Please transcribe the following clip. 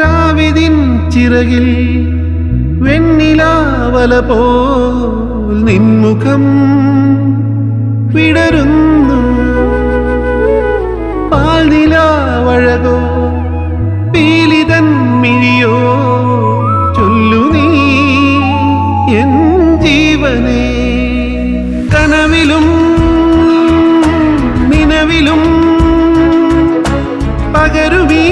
രാവിതിൻ ചിറകിൽ വെണ്ണിലാവല പോൽ നിൻമുഖം വിടരുന്നു. പാൽനിലാവഴകോ പീലിതൻ മിഴിയോ ചൊല്ലു നീ എൻ ജീവനേ. കനവിലും നിലവിലും പകരുമീ